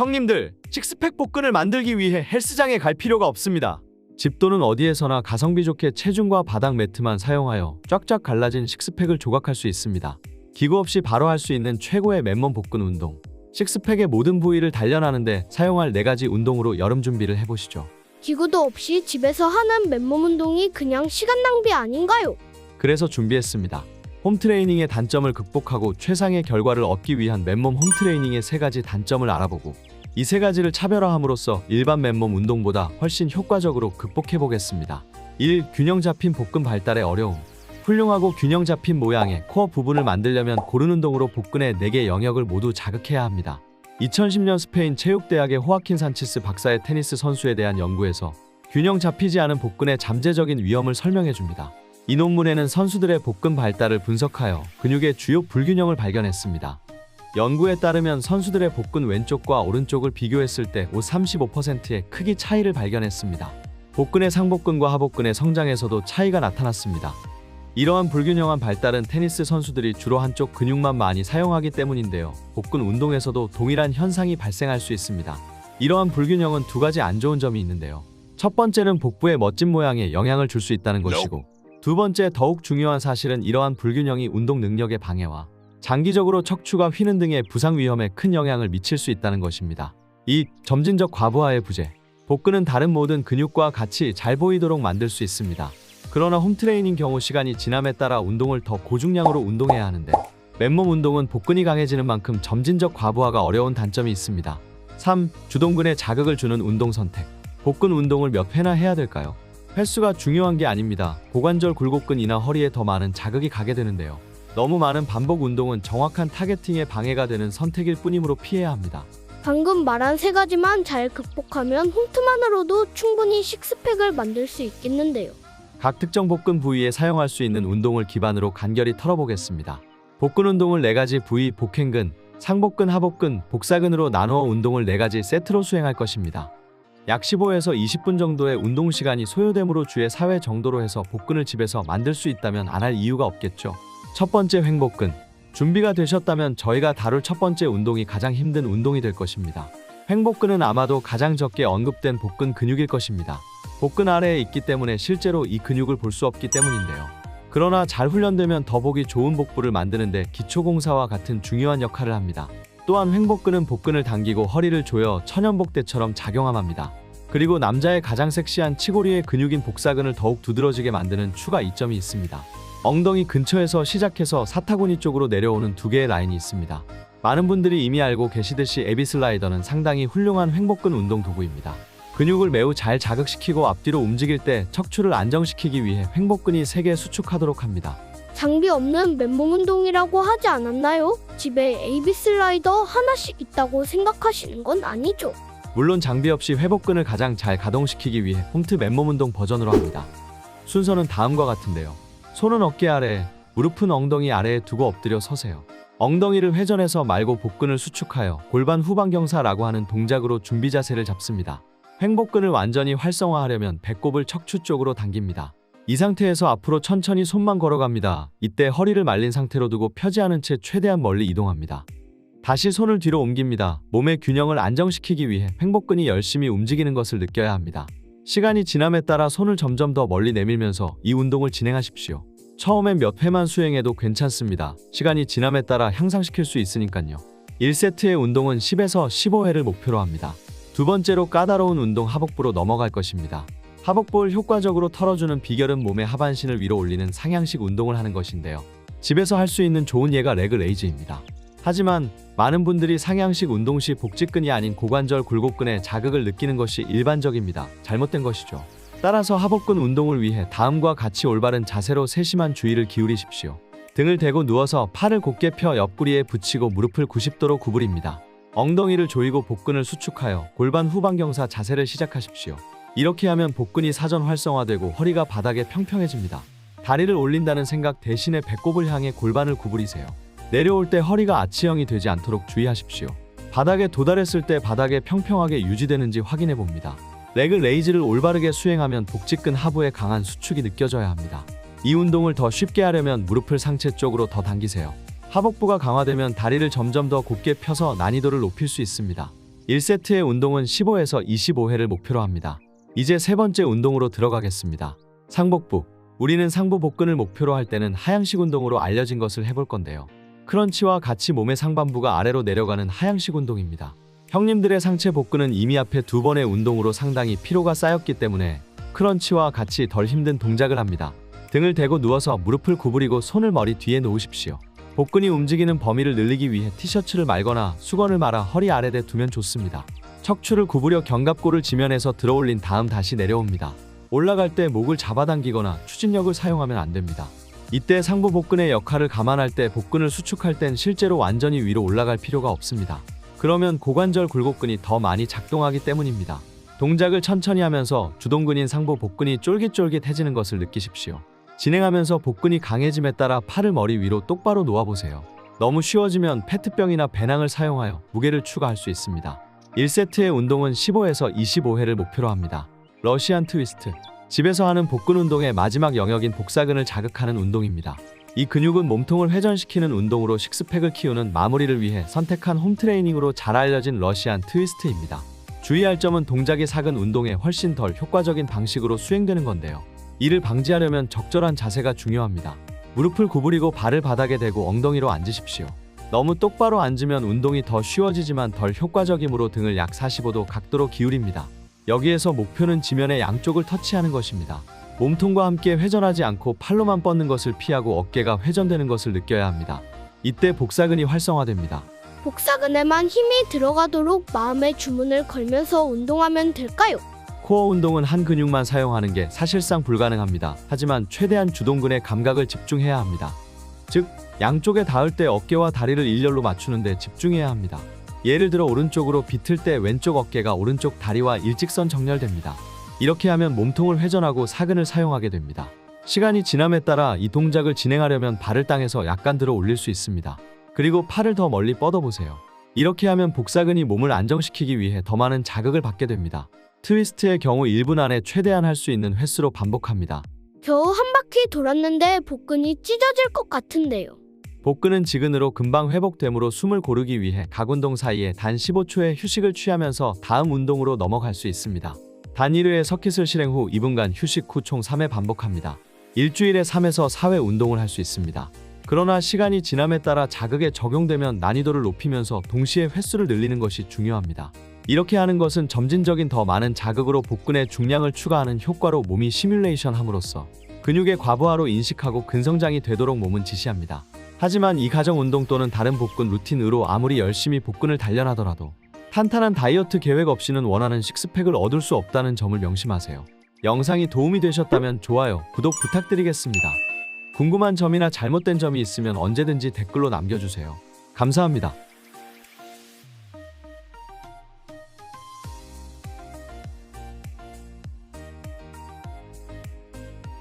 형님들, 식스팩 복근을 만들기 위해 헬스장에 갈 필요가 없습니다. 집 또는 어디에서나 가성비 좋게 체중과 바닥 매트만 사용하여 쫙쫙 갈라진 식스팩을 조각할 수 있습니다. 기구 없이 바로 할 수 있는 최고의 맨몸 복근 운동. 식스팩의 모든 부위를 단련하는데 사용할 4가지 운동으로 여름 준비를 해보시죠. 기구도 없이 집에서 하는 맨몸 운동이 그냥 시간 낭비 아닌가요? 그래서 준비했습니다. 홈트레이닝의 단점을 극복하고 최상의 결과를 얻기 위한 맨몸 홈트레이닝의 세 가지 단점을 알아보고 이 세 가지를 차별화함으로써 일반 맨몸 운동보다 훨씬 효과적으로 극복해 보겠습니다. 1. 균형 잡힌 복근 발달의 어려움. 훌륭하고 균형 잡힌 모양의 코어 부분을 만들려면 고른 운동으로 복근의 4개 영역을 모두 자극해야 합니다. 2010년 스페인 체육대학의 호아킨 산치스 박사의 테니스 선수에 대한 연구에서 균형 잡히지 않은 복근의 잠재적인 위험을 설명해 줍니다. 이 논문에는 선수들의 복근 발달을 분석하여 근육의 주요 불균형을 발견했습니다. 연구에 따르면 선수들의 복근 왼쪽과 오른쪽을 비교했을 때 5, 35%의 크기 차이를 발견했습니다. 복근의 상복근과 하복근의 성장에서도 차이가 나타났습니다. 이러한 불균형한 발달은 테니스 선수들이 주로 한쪽 근육만 많이 사용하기 때문인데요. 복근 운동에서도 동일한 현상이 발생할 수 있습니다. 이러한 불균형은 두 가지 안 좋은 점이 있는데요. 첫 번째는 복부의 멋진 모양에 영향을 줄 수 있다는 것이고, 두 번째 더욱 중요한 사실은 이러한 불균형이 운동 능력의 방해와 장기적으로 척추가 휘는 등의 부상 위험에 큰 영향을 미칠 수 있다는 것입니다. 이 점진적 과부하의 부재, 복근은 다른 모든 근육과 같이 잘 보이도록 만들 수 있습니다. 그러나 홈트레이닝 경우 시간이 지남에 따라 운동을 더 고중량으로 운동해야 하는데 맨몸 운동은 복근이 강해지는 만큼 점진적 과부하가 어려운 단점이 있습니다. 3. 주동근에 자극을 주는 운동 선택. 복근 운동을 몇 회나 해야 될까요? 횟수가 중요한 게 아닙니다. 고관절 굴곡근이나 허리에 더 많은 자극이 가게 되는데요. 너무 많은 반복 운동은 정확한 타겟팅에 방해가 되는 선택일 뿐이므로 피해야 합니다. 방금 말한 세 가지만 잘 극복하면 홈트만으로도 충분히 식스팩을 만들 수 있겠는데요. 각 특정 복근 부위에 사용할 수 있는 운동을 기반으로 간결히 털어보겠습니다. 복근 운동을 4가지 부위 복행근, 상복근, 하복근, 복사근으로 나누어 운동을 4가지 세트로 수행할 것입니다. 약 15에서 20분 정도의 운동 시간이 소요되므로 주에 4회 정도로 해서 복근을 집에서 만들 수 있다면 안 할 이유가 없겠죠. 첫 번째 횡복근. 준비가 되셨다면 저희가 다룰 첫 번째 운동이 가장 힘든 운동이 될 것입니다. 횡복근은 아마도 가장 적게 언급된 복근 근육일 것입니다. 복근 아래에 있기 때문에 실제로 이 근육을 볼 수 없기 때문인데요. 그러나 잘 훈련되면 더 보기 좋은 복부를 만드는데 기초공사와 같은 중요한 역할을 합니다. 또한 횡복근은 복근을 당기고 허리를 조여 천연복대처럼 작용함합니다. 그리고 남자의 가장 섹시한 치고리의 근육인 복사근을 더욱 두드러지게 만드는 추가 이점이 있습니다. 엉덩이 근처에서 시작해서 사타구니 쪽으로 내려오는 두 개의 라인이 있습니다. 많은 분들이 이미 알고 계시듯이 에비 슬라이더는 상당히 훌륭한 횡복근 운동 도구입니다. 근육을 매우 잘 자극시키고 앞뒤로 움직일 때 척추를 안정시키기 위해 횡복근이 세게 수축하도록 합니다. 장비 없는 맨몸 운동이라고 하지 않았나요? 집에 AB 슬라이더 하나씩 있다고 생각하시는 건 아니죠? 물론 장비 없이 회복근을 가장 잘 가동시키기 위해 홈트 맨몸 운동 버전으로 합니다. 순서는 다음과 같은데요. 손은 어깨 아래에, 무릎은 엉덩이 아래에 두고 엎드려 서세요. 엉덩이를 회전해서 말고 복근을 수축하여 골반 후방경사라고 하는 동작으로 준비 자세를 잡습니다. 횡복근을 완전히 활성화하려면 배꼽을 척추 쪽으로 당깁니다. 이 상태에서 앞으로 천천히 손만 걸어갑니다. 이때 허리를 말린 상태로 두고 펴지 않은 채 최대한 멀리 이동합니다. 다시 손을 뒤로 옮깁니다. 몸의 균형을 안정시키기 위해 횡복근이 열심히 움직이는 것을 느껴야 합니다. 시간이 지남에 따라 손을 점점 더 멀리 내밀면서 이 운동을 진행하십시오. 처음엔 몇 회만 수행해도 괜찮습니다. 시간이 지남에 따라 향상시킬 수 있으니까요. 1세트의 운동은 10에서 15회를 목표로 합니다. 두 번째로 까다로운 운동 하복부로 넘어갈 것입니다. 하복부를 효과적으로 털어주는 비결은 몸의 하반신을 위로 올리는 상향식 운동을 하는 것인데요. 집에서 할 수 있는 좋은 예가 레그 레이즈입니다. 하지만 많은 분들이 상향식 운동 시 복직근이 아닌 고관절 굴곡근에 자극을 느끼는 것이 일반적입니다. 잘못된 것이죠. 따라서 하복근 운동을 위해 다음과 같이 올바른 자세로 세심한 주의를 기울이십시오. 등을 대고 누워서 팔을 곧게 펴 옆구리에 붙이고 무릎을 90도로 구부립니다. 엉덩이를 조이고 복근을 수축하여 골반 후방경사 자세를 시작하십시오. 이렇게 하면 복근이 사전 활성화되고 허리가 바닥에 평평해집니다. 다리를 올린다는 생각 대신에 배꼽을 향해 골반을 구부리세요. 내려올 때 허리가 아치형이 되지 않도록 주의하십시오. 바닥에 도달했을 때 바닥에 평평하게 유지되는지 확인해 봅니다. 레그 레이즈를 올바르게 수행하면 복직근 하부에 강한 수축이 느껴져야 합니다. 이 운동을 더 쉽게 하려면 무릎을 상체 쪽으로 더 당기세요. 하복부가 강화되면 다리를 점점 더 곧게 펴서 난이도를 높일 수 있습니다. 1세트의 운동은 15에서 25회를 목표로 합니다. 이제 세 번째 운동으로 들어가겠습니다. 상복부. 우리는 상부 복근을 목표로 할 때는 하향식 운동으로 알려진 것을 해볼 건데요. 크런치와 같이 몸의 상반부가 아래로 내려가는 하향식 운동입니다. 형님들의 상체 복근은 이미 앞에 두 번의 운동으로 상당히 피로가 쌓였기 때문에 크런치와 같이 덜 힘든 동작을 합니다. 등을 대고 누워서 무릎을 구부리고 손을 머리 뒤에 놓으십시오. 복근이 움직이는 범위를 늘리기 위해 티셔츠를 말거나 수건을 말아 허리 아래에 두면 좋습니다. 척추를 구부려 견갑골을 지면에서 들어올린 다음 다시 내려옵니다. 올라갈 때 목을 잡아당기거나 추진력을 사용하면 안 됩니다. 이때 상부 복근의 역할을 감안할 때 복근을 수축할 땐 실제로 완전히 위로 올라갈 필요가 없습니다. 그러면 고관절 굴곡근이 더 많이 작동하기 때문입니다. 동작을 천천히 하면서 주동근인 상부 복근이 쫄깃쫄깃해지는 것을 느끼십시오. 진행하면서 복근이 강해짐에 따라 팔을 머리 위로 똑바로 놓아보세요. 너무 쉬워지면 페트병이나 배낭을 사용하여 무게를 추가할 수 있습니다. 1세트의 운동은 15에서 25회를 목표로 합니다. 러시안 트위스트. 집에서 하는 복근 운동의 마지막 영역인 복사근을 자극하는 운동입니다. 이 근육은 몸통을 회전시키는 운동으로 식스팩을 키우는 마무리를 위해 선택한 홈트레이닝으로 잘 알려진 러시안 트위스트입니다. 주의할 점은 동작이 작은 운동에 훨씬 덜 효과적인 방식으로 수행되는 건데요. 이를 방지하려면 적절한 자세가 중요합니다. 무릎을 구부리고 발을 바닥에 대고 엉덩이로 앉으십시오. 너무 똑바로 앉으면 운동이 더 쉬워지지만 덜 효과적이므로 등을 약 45도 각도로 기울입니다. 여기에서 목표는 지면의 양쪽을 터치하는 것입니다. 몸통과 함께 회전하지 않고 팔로만 뻗는 것을 피하고 어깨가 회전되는 것을 느껴야 합니다. 이때 복사근이 활성화됩니다. 복사근에만 힘이 들어가도록 마음의 주문을 걸면서 운동하면 될까요? 코어 운동은 한 근육만 사용하는 게 사실상 불가능합니다. 하지만 최대한 주동근의 감각을 집중해야 합니다. 즉, 양쪽에 닿을 때 어깨와 다리를 일렬로 맞추는데 집중해야 합니다. 예를 들어 오른쪽으로 비틀 때 왼쪽 어깨가 오른쪽 다리와 일직선 정렬됩니다. 이렇게 하면 몸통을 회전하고 사근을 사용하게 됩니다. 시간이 지남에 따라 이 동작을 진행하려면 발을 땅에서 약간 들어 올릴 수 있습니다. 그리고 팔을 더 멀리 뻗어보세요. 이렇게 하면 복사근이 몸을 안정시키기 위해 더 많은 자극을 받게 됩니다. 트위스트의 경우 1분 안에 최대한 할 수 있는 횟수로 반복합니다. 겨우 한 바퀴 돌았는데 복근이 찢어질 것 같은데요. 복근은 지근으로 금방 회복되므로 숨을 고르기 위해 각 운동 사이에 단 15초의 휴식을 취하면서 다음 운동으로 넘어갈 수 있습니다. 단 1회의 서킷을 실행 후 2분간 휴식 후 총 3회 반복합니다. 일주일에 3에서 4회 운동을 할 수 있습니다. 그러나 시간이 지남에 따라 자극에 적용되면 난이도를 높이면서 동시에 횟수를 늘리는 것이 중요합니다. 이렇게 하는 것은 점진적인 더 많은 자극으로 복근의 중량을 추가하는 효과로 몸이 시뮬레이션 함으로써 근육의 과부하로 인식하고 근성장이 되도록 몸은 지시합니다. 하지만 이 가정 운동 또는 다른 복근 루틴으로 아무리 열심히 복근을 단련하더라도 탄탄한 다이어트 계획 없이는 원하는 식스팩을 얻을 수 없다는 점을 명심하세요. 영상이 도움이 되셨다면 좋아요, 구독 부탁드리겠습니다. 궁금한 점이나 잘못된 점이 있으면 언제든지 댓글로 남겨주세요. 감사합니다.